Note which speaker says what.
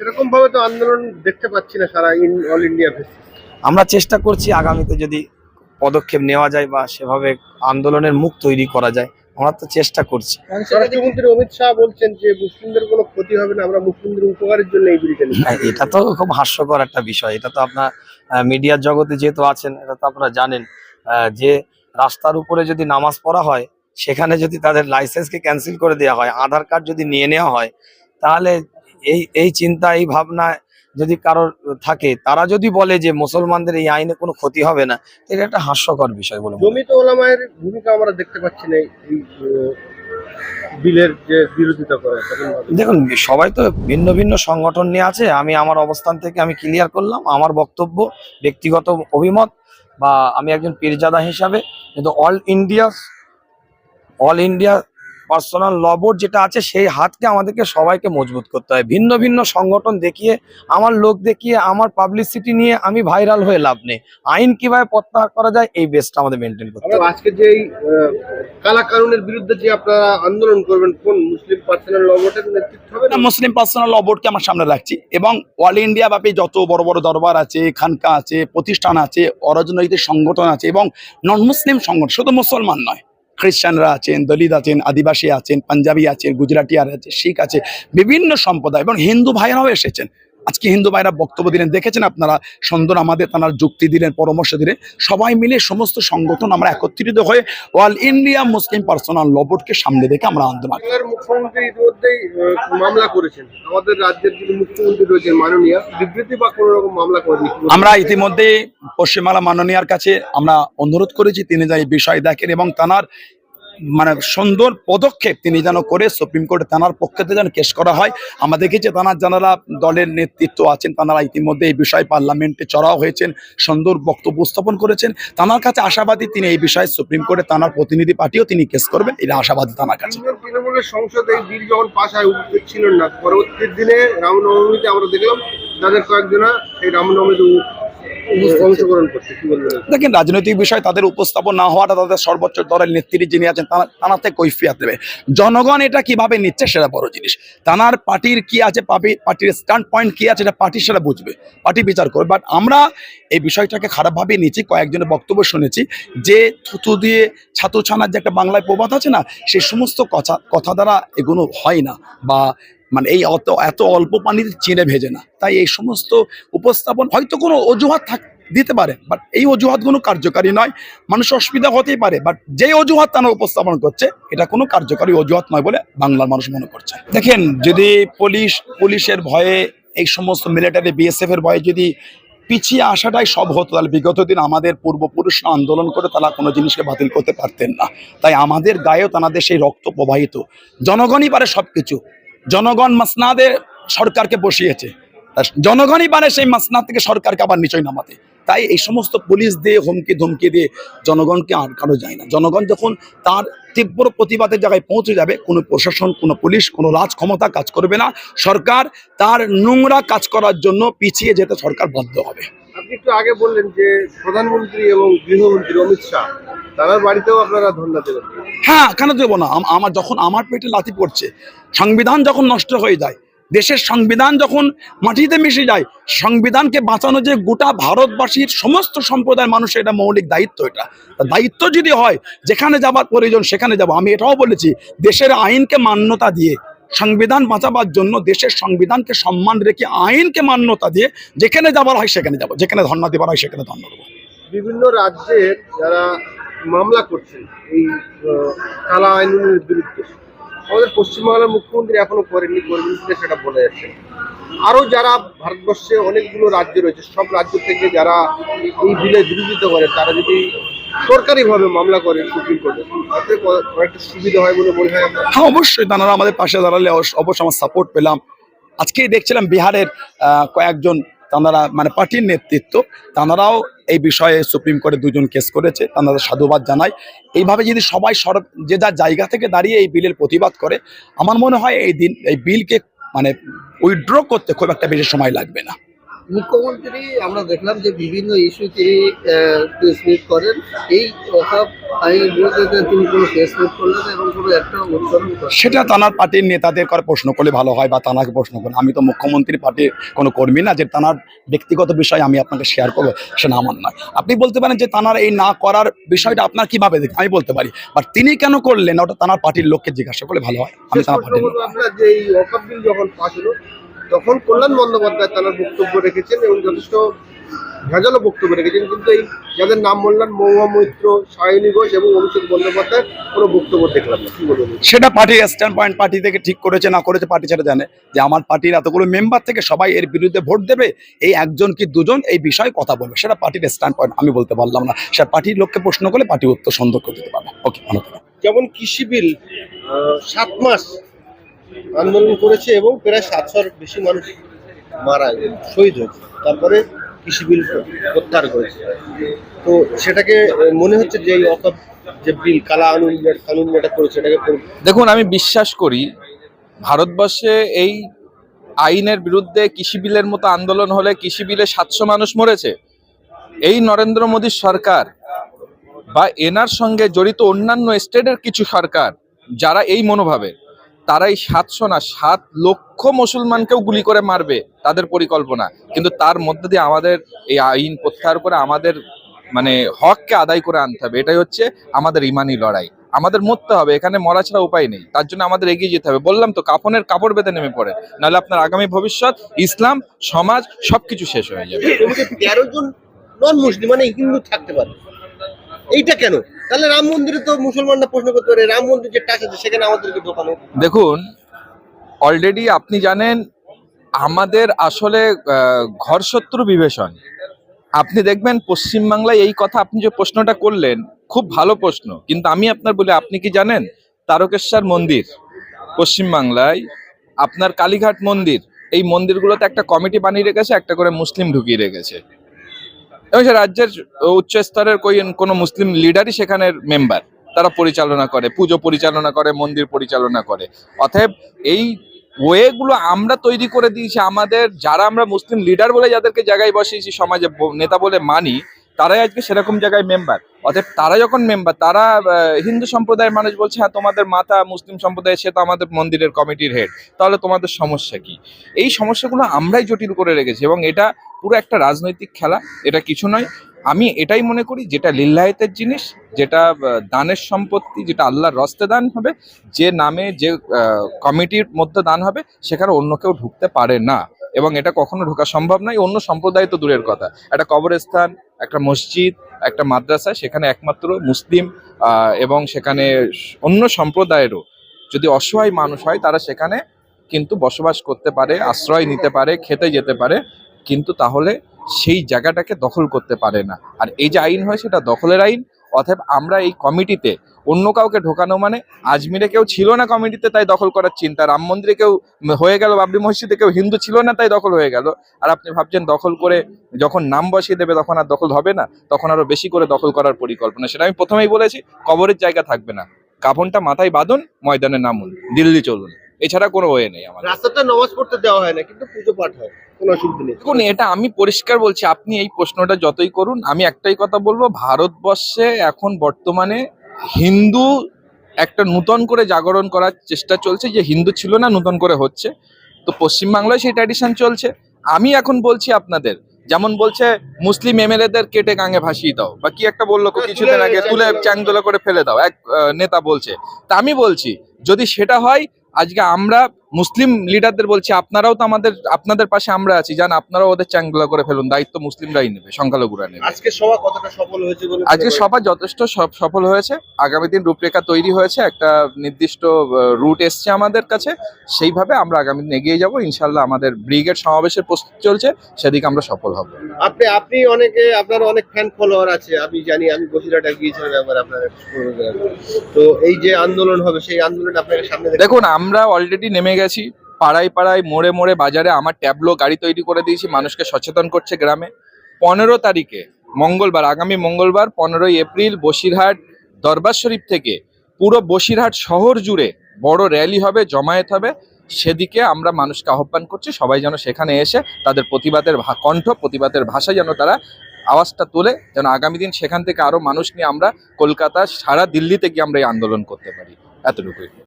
Speaker 1: সেরকম ভাবে তো আন্দোলন দেখতে পাচ্ছি না সারা অল ইন্ডিয়া
Speaker 2: আমরা চেষ্টা করছি আগামীতে যদি পদক্ষেপ নেওয়া যায় বা সেভাবে আন্দোলনের মুখ তৈরি করা যায় আমরা তো চেষ্টা করছি।
Speaker 1: স্বরাষ্ট্রমন্ত্রী অমিত শাহ বলছেন যে মুসলিমদের কোনো ক্ষতি হবে না আমরা মুসলিমদের উপকারের জন্য এই বিলটা নিচ্ছি।
Speaker 2: হ্যাঁ, এটা তো খুব হাস্যকর একটা বিষয়। এটা তো আপনার মিডিয়ার জগতে যেহেতু আছেন এটা তো আপনারা জানেন যে রাস্তার উপরে যদি নামাজ পড়া হয় সেখানে যদি তাদের লাইসেন্সকে ক্যান্সেল করে দেওয়া হয় আধার কার্ড যদি নিয়ে নেওয়া হয় তাহলে এই এই চিন্তা এই ভাবনা যদি কারোর থাকে তারা যদি বলে যে মুসলমানদের এই আইনে কোনো ক্ষতি হবে না এটা একটা হাস্যকর বিষয় বলে।
Speaker 1: জমিত ওলামায়ের ভূমিকা আমরা দেখতে পাচ্ছি না এই বিলের যে বিরোধিতা করে
Speaker 2: দেখুন সবাই তো ভিন্ন ভিন্ন সংগঠন নিয়ে আছে। আমি আমার অবস্থান থেকে আমি ক্লিয়ার করলাম। আমার বক্তব্য ব্যক্তিগত অভিমত বা আমি একজন পীরজাদা হিসাবে কিন্তু All India All India Personal Law Board যেটা আছে সেই হাতকে আমাদেরকে সবাইকে মজবুত করতে হয়। ভিন্ন ভিন্ন সংগঠন দেখিয়ে আমার লোক দেখিয়ে আমার পাবলিসিটি নিয়ে আমি ভাইরাল হয়ে লাভ নেই। আইন কীভাবে প্রত্যাহার করা যায় এই বেসটা আমাদের মেনটেন করতে হবে।
Speaker 1: আজকে যে এই আহ, কালা কানুনের বিরুদ্ধে যে আপনারা আন্দোলন করবেন কোন মুসলিম পার্সোনাল ল বোর্ডের নেতৃত্ব হবে? না
Speaker 3: মুসলিম পার্সোনাল ল বোর্ডকে আমার সামনে রাখছি। এবং অল ইন্ডিয়া ব্যাপী যত বড় বড় দরবার আছে খানকা আছে প্রতিষ্ঠান আছে অরাজনৈতিক সংগঠন আছে এবং নন মুসলিম সংগঠন শুধু মুসলমান নয় খ্রিস্টানরা আছেন, দলিত আছেন, আদিবাসী আছেন, পাঞ্জাবি আছেন, গুজরাটি আর আছে শিখ আছে বিভিন্ন সম্প্রদায় এবং হিন্দু ভাইরাও এসেছেন। আজকে হিন্দু ভাইরা বক্তব্য দিলেন দেখেছেন আপনারা? সুন্দর আমাদের তার যুক্তি দিলেন পরামর্শ দিলেন। সবাই মিলে সমস্ত সংগঠন আমরা একত্রিত হয়ে All India Muslim Personal Law বোর্ডকে সামনে রেখে আমরা আন্দোলন
Speaker 1: মুখ্যমন্ত্রী ইতিমধ্যেই মামলা করেছেন। আমাদের রাজ্যের যিনি মুখ্যমন্ত্রী রয়েছেন মাননীয় বিবৃতি বা কোনো রকম মামলা করেনি
Speaker 3: আমরা ইতিমধ্যে পশ্চিমবাংলা মাননীয়ার কাছে আমরা অনুরোধ করেছি তিনি যেন এই বিষয় দেখেন এবং তানার মানে সুন্দর পদক্ষেপ তিনি যেন করে সুপ্রিম কোর্টে তানার পক্ষতে যেন কেস করা হয়। আমরা দেখেছি তানার যারা দলের নেতৃত্ব আছেন তানারা ইতিমধ্যে এই বিষয়ে পার্লামেন্টে চড়াও হয়েছেন, সুন্দর বক্তব্য উপস্থাপন করেছেন। তানার কাছে আশাবাদী তিনি এই বিষয়ে সুপ্রিম কোর্টে তানার প্রতিনিধি পার্টিও তিনি কেস করবেন, এটা আশাবাদী তানার কাছে।
Speaker 1: তৃণমূল তৃণমূলের সংসদে এই বিল যখন উপস্থিত ছিলেন না। পরবর্তী দিনে রামনবমীতে আমরা দেখলাম তাদের কয়েকজনা এই রামনবমীতে
Speaker 3: দেখেন, রাজনৈতিক বিষয় তাদের উপস্থাপন না হওয়াটা তাদের সর্বোচ্চ দলের নেত্রী যিনি আছেন তানা- তানাতে কৈফিয়াত দেবে। জনগণ এটা কীভাবে নিচ্ছে সেটা বড় জিনিস। তানার পার্টির কি আছে পার্টি পার্টির স্ট্যান্ড পয়েন্ট কি আছে, এটা পার্টি সেটা বুঝবে, পার্টি বিচার করবে। বাট আমরা এই বিষয়টাকে খারাপভাবে নিচ্ছি কয়েকজনের বক্তব্য শুনেছি, যে থুতু দিয়ে ছাতু ছানার যে একটা বাংলায় প্রবাদ আছে না সেই সমস্ত কথা কথা দ্বারা এগুলো হয় না, বা মানে এই অত, এত অল্প পানিতে চিনে ভেজে না। তাই এই সমস্ত উপস্থাপন, হয়তো কোনো অজুহাত থাক, দিতে পারে বাট এই অজুহাতগুলো কার্যকারী নয়। মানুষ অসুবিধা হতেই পারে বাট যে অজুহাত তারা উপস্থাপন করছে, এটা কোনো কার্যকারী অজুহাত নয় বলে বাংলার মানুষ মনে করছে। দেখেন, যদি পুলিশ, পুলিশের ভয়ে এই সমস্ত মিলিটারি বিএসএফ এর ভয়ে যদি পিছিয়ে আসাটাই সব হতো, তাহলে বিগত দিন আমাদের পূর্বপুরুষরা আন্দোলন করে তারা কোনো জিনিসকে বাতিল করতে পারতেন না। তাই আমাদের গায়েও তাদের সেই রক্ত প্রবাহিত। জনগণই পারে সবকিছু জনগণ মাসনাদে সরকারকে বসিয়েছে। জনগণই পারে সেই মাসনাদ থেকে সরকারকে আবার নিচয় নামাতে। তাই এই সমস্ত পুলিশ দিয়ে, হুমকি ধমকি দিয়ে জনগণকে আটকানো যায় না। জনগণ যখন তার তীব্র প্রতিবাদের জায়গায় পৌঁছে যাবে, কোনো প্রশাসন, কোনো পুলিশ, কোনো রাজ ক্ষমতা কাজ করবে না। সরকার তার নোংরা কাজ করার জন্য পিছিয়ে যেতে সরকার বাধ্য হবে।
Speaker 1: একটু আগে বললেন যে প্রধানমন্ত্রী এবং গৃহমন্ত্রী অমিত শাহ, তার বাড়িতেও আপনারা ধন্যবাদ দেবেন।
Speaker 3: হ্যাঁ কেন দেবো না? আমার যখন আমার পেটে লাথি পড়ছে, সংবিধান যখন নষ্ট হয়ে যায়, দেশের সংবিধান যখন মাটিতে মিশে যায়, সংবিধানকে বাঁচানো যে গোটা ভারতবাসীর সমস্ত সম্প্রদায়ের মানুষের এটা মৌলিক দায়িত্ব এটা। দায়িত্ব যদি হয়, যেখানে যাবার প্রয়োজন সেখানে যাব। আমি এটাও বলেছি, দেশের আইনকে মান্যতা দিয়ে সংবিধান বাঁচাবার জন্য দেশের সংবিধানকে সম্মান রেখে, আইনকে মান্যতা দিয়ে যেখানে যাবার হয় সেখানে যাব, যেখানে ধর্ণা দেবার হয় সেখানে ধর্ণা দেবো।
Speaker 1: বিভিন্ন রাজ্যের যারা মামলা করছেন এই কালা আইনের বিরুদ্ধে, আমাদের পশ্চিমবাংলার মুখ্যমন্ত্রী এখনও করেননি করবেন সেটা বলে যাচ্ছে আরও যারা ভারতবর্ষে অনেকগুলো রাজ্য রয়েছে, সব রাজ্য থেকে যারা এই বিলে বিরোধিতা করে তারা যদি সরকারিভাবে মামলা করে সুপ্রিম কোর্টে। তাতে অনেকটা সুবিধা হয় বলে মনে হয়
Speaker 3: হ্যাঁ অবশ্যই তারা আমাদের পাশে দাঁড়ালে অবশ্য- অবশ্যই আমার সাপোর্ট পেলাম। আজকেই দেখছিলাম বিহারের কয়েকজন তাঁরা মানে পার্টির নেতৃত্ব, তাঁরাও এই বিষয়ে সুপ্রিম কোর্টে দুজন কেস করেছে তাঁরা সাধুবাদ জানায় এইভাবে যদি সবাই সর যে যার জায়গা থেকে দাঁড়িয়ে এই বিলের প্রতিবাদ করে, আমার মনে হয় এই দিন এই বিলকে মানে উইথড্র করতে খুব একটা বেশি সময় লাগবে না।
Speaker 4: মুখ্যমন্ত্রী আমরা দেখলাম যে বিভিন্ন ইস্যু তিনি প্রেস মিট করেন। এই কথা
Speaker 1: আইনের বিরুদ্ধে তিনি কোনো কেস মেট করলেন এবং কোনো একটা করলেন
Speaker 3: সেটা তানার পার্টির নেতাদের করে প্রশ্ন করলে ভালো হয় বা তানাকে প্রশ্ন করলে। আমি তো মুখ্যমন্ত্রীর পার্টির কোনো কর্মী না যে তানার ব্যক্তিগত বিষয় আমি আপনাকে শেয়ার করব সেটা আমার নয় আপনি বলতে পারেন যে তানার এই না করার বিষয়টা আপনার কীভাবে দেখ আমি বলতে পারি। বাট তিনি কেন করলেন ওটা তানার পার্টির লোককে জিজ্ঞাসা করলে ভালো হয়। আমি তানার পার্টির
Speaker 1: যখন হলো তখন কল্যাণ বন্দ্যোপাধ্যায় তারা বক্তব্য রেখেছেন এবং যথেষ্ট ভেজালো বক্তব্য রেখেছেন কিন্তু এই যাদের নাম বললেন মহুয়া মৈত্র সায়নী ঘোষ এবং অভিষেক বন্দ্যোপাধ্যায় কোনো বক্তব্য দেখলাম না। কি বলবেন?
Speaker 3: সেটা পার্টির স্ট্যান্ড পয়েন্ট পার্টি থেকে ঠিক করেছে না করেছে পার্টি সেটা জানে যে আমার পার্টির এতগুলো মেম্বার থেকে সবাই এর বিরুদ্ধে ভোট দেবে এই একজন কি দুজন এই বিষয়ে কথা বলবে? সেটা পার্টির স্ট্যান্ড পয়েন্ট আমি বলতে পারলাম না। সেটা পার্টির লোককে প্রশ্ন করলে পার্টি উত্তর সুন্দর করে দিতে পারবে। ওকে ভালো।
Speaker 1: যেমন কৃষি বিল? সাত মাস আন্দোলন করেছে এবং প্রায় সাতশোর বেশি মানুষ মারা শহীদ হয়েছে। তারপরে কৃষি বিল প্রত্যাহার করেছে। তো সেটাকে মনে হচ্ছে যে এই অকাপ যে বিল, কালা আনুন কানুন যেটা করেছে, এটাকে
Speaker 4: দেখুন, আমি বিশ্বাস করি, ভারতবর্ষে এই আইনের বিরুদ্ধে কৃষি বিলের মতো আন্দোলন হলে কৃষি বিলে সাতশো মানুষ মরেছে। এই নরেন্দ্র মোদীর সরকার বা এনার সঙ্গে জড়িত অন্যান্য স্টেটের কিছু সরকার, যারা এই মনোভাবে তারাই সাতশো না, সাত লক্ষ মুসলমানকেও গুলি করে মারবে, তাদের পরিকল্পনা। কিন্তু তার মধ্যে দিয়ে আমাদের এই আইন প্রত্যাহার করে আমাদের মানে হককে আদায় করে আনতে হবে। এটাই হচ্ছে আমাদের ইমানি লড়াই। আমাদের মরতে হবে, এখানে মরা ছাড়া উপায় নেই। তার জন্য আমাদের এগিয়ে যেতে হবে। বললাম তো কাপনের কাপড় বেঁধে নেমে পড়ে। নাহলে আপনার আগামী ভবিষ্যৎ, ইসলাম, সমাজ, সবকিছু শেষ হয়ে যাবে।
Speaker 1: তেরো জন নন মুসলিম মানে হিন্দু থাকতে পারে। এইটা কেন? তাহলে রাম মন্দিরে তো মুসলমানরা প্রশ্ন করতে পারে, রাম মন্দির যে আছে, সেখানে আমাদেরকে ঢোকানো
Speaker 4: দেখুন অলরেডি আপনি জানেন, আমাদের আসলে ঘর শত্রু বিভীষণ। আপনি দেখবেন পশ্চিমবাংলায় এই কথা আপনি যে প্রশ্নটা করলেন, খুব ভালো প্রশ্ন। কিন্তু আমি আপনার বলি, আপনি কি জানেন, তারকেশ্বর মন্দির পশ্চিমবাংলায় আপনার কালীঘাট মন্দির, এই মন্দিরগুলোতে একটা কমিটি বানিয়ে রেখেছে, একটা করে মুসলিম ঢুকিয়ে রেখেছে। এবং সে রাজ্যের উচ্চ স্তরের কোনো মুসলিম লিডারই সেখানের মেম্বার তারা পরিচালনা করে, পুজো পরিচালনা করে, মন্দির পরিচালনা করে। অতএব এই ওয়েগুলো আমরা তৈরি করে দিয়েছি, আমাদের যারা আমরা মুসলিম লিডার বলে যাদেরকে জায়গায় বসিয়েছি, সমাজে নেতা বলে মানি, তারাই আজকে সেরকম জায়গায় মেম্বার অতএব তারা যখন মেম্বার তারা হিন্দু সম্প্রদায়ের মানুষ বলছে হ্যাঁ তোমাদের মাতা মুসলিম সম্প্রদায়, সে তো আমাদের মন্দিরের কমিটির হেড তাহলে তোমাদের সমস্যা কি? এই সমস্যাগুলো আমরাই জটিল করে রেখেছি এবং এটা পুরো একটা রাজনৈতিক খেলা, এটা কিছু নয়। আমি এটাই মনে করি, যেটা লিল্লাহিতের জিনিস, যেটা দানের সম্পত্তি, যেটা আল্লাহর রস্তে দান হবে, যে নামে, যে কমিটির মধ্যে দান হবে, সেখানে অন্য কেউ ঢুকতে পারে না। এবং এটা কখনো ঢোকা সম্ভব নয়, অন্য সম্প্রদায় তো দূরের কথা। একটা কবরস্থান, একটা মসজিদ একটা মাদ্রাসা, সেখানে একমাত্র মুসলিম এবং সেখানে অন্য সম্প্রদায়েরও যদি অসহায় মানুষ হয়, তারা সেখানে কিন্তু বসবাস করতে পারে, আশ্রয় নিতে পারে, খেতে যেতে পারে, কিন্তু তাহলে সেই জায়গাটাকে দখল করতে পারে না। আর এই যে আইন হয়, সেটা দখলের আইন অতএব আমরা এই কমিটিতে অন্য কাউকে ঢোকানো মানে আজমিরে কেউ ছিল না কমিটিতে তাই দখল করার চিন্তা, রাম মন্দিরে কেউ হয়ে গেল, বাবরি মসজিদে কেউ হিন্দু ছিল না তাই দখল হয়ে গেল। আর আপনি ভাবছেন দখল করে যখন নাম বসিয়ে দেবে তখন আর দখল হবে না? তখন আরও বেশি করে দখল করার পরিকল্পনা। সেটা আমি প্রথমেই বলেছি, কবরের জায়গা থাকবে না। কাফনটা মাথায় বাঁধুন, ময়দানে নামুন, দিল্লি চলুন। এছাড়া কোনো ওয়ে নেই আমাদের।
Speaker 1: রাস্তাটা নামাজ পড়তে দেওয়া হয় না কিন্তু পুজো পাঠ হয় কোনো অসুবিধা নেই।
Speaker 4: দেখুন এটা আমি পরিষ্কার বলছি আপনি এই প্রশ্নটা যতই করুন আমি একটাই কথা বলব ভারতবর্ষে এখন বর্তমানে হিন্দু একটা নূতন করে জাগরণ করার চেষ্টা চলছে যে হিন্দু ছিল না নূতন করে হচ্ছে। তো পশ্চিমবাংলায় সেই ট্র্যাডিশন চলছে। আমি এখন বলছি আপনাদের যেমন বলছে মুসলিম এমএলএদের কেটে গাঙে ভাসিয়ে দাও বা কি একটা বলল
Speaker 1: হ্যাঁ,
Speaker 4: কিছুদিন আগে তুলে।
Speaker 1: চ্যাংদোলা
Speaker 4: করে ফেলে দাও এক নেতা বলছে। তা আমি বলছি যদি সেটা হয় আজকে আমরা মুসলিম লিডারদের বলছি আপনারাও তো আমাদের আপনাদের পাশে আমরা আছি। জান আপনারাও ওদের চ্যাংদোলা করে ফেলুন দায়িত্ব মুসলিমরাই নেবে সংখ্যালঘুরা নেবে।
Speaker 1: আজকে সভা কতটা সফল হয়েছে বলে
Speaker 4: আজকে সভা যথেষ্ট সফ- সফল হয়েছে। আগামী দিন রূপরেখা তৈরি হয়েছে একটা নির্দিষ্ট রুট এসছে আমাদের কাছে। সেইভাবে আমরা আগামী দিন এগিয়ে যাব। ইনশাল্লাহ আমাদের ব্রিগেড সমাবেশের প্রস্তুতি চলছে সেদিকে আমরা সফল হব।
Speaker 1: আপনি আপনি অনেকে আপনার অনেক ফ্যান ফলোয়ার আছে। আমি জানি আমি বসিরহাটে গিয়েছিলাম একবার আপনার তো এই যে আন্দোলন হবে সেই আন্দোলন আপনাকে সামনে
Speaker 4: দেখুন আমরা অলরেডি নেমে গেছি, পাড়ায় পাড়ায় মোড়ে মোড়ে বাজারে আমার ট্যাবলো গাড়ি তৈরি করে দিয়েছি, মানুষকে সচেতন করছে গ্রামে। পনেরো তারিখে, মঙ্গলবার, আগামী মঙ্গলবার, পনেরোই এপ্রিল, বসিরহাট, দরবার শরীফ থেকে পুরো বসিরহাট শহর জুড়ে বড় র্যালি হবে, জমায়েত হবে। সেদিকে আমরা মানুষকে আহ্বান করছি, সবাই যেন সেখানে এসে তাদের প্রতিবাদের কণ্ঠ, প্রতিবাদের ভাষা যেন তারা আওয়াজটা তোলে, যেন আগামী দিন সেখান থেকে আরও মানুষ নিয়ে আমরা কলকাতা, সারা দিল্লিতে গিয়ে আমরা এই আন্দোলন করতে পারি। এতটুকুই।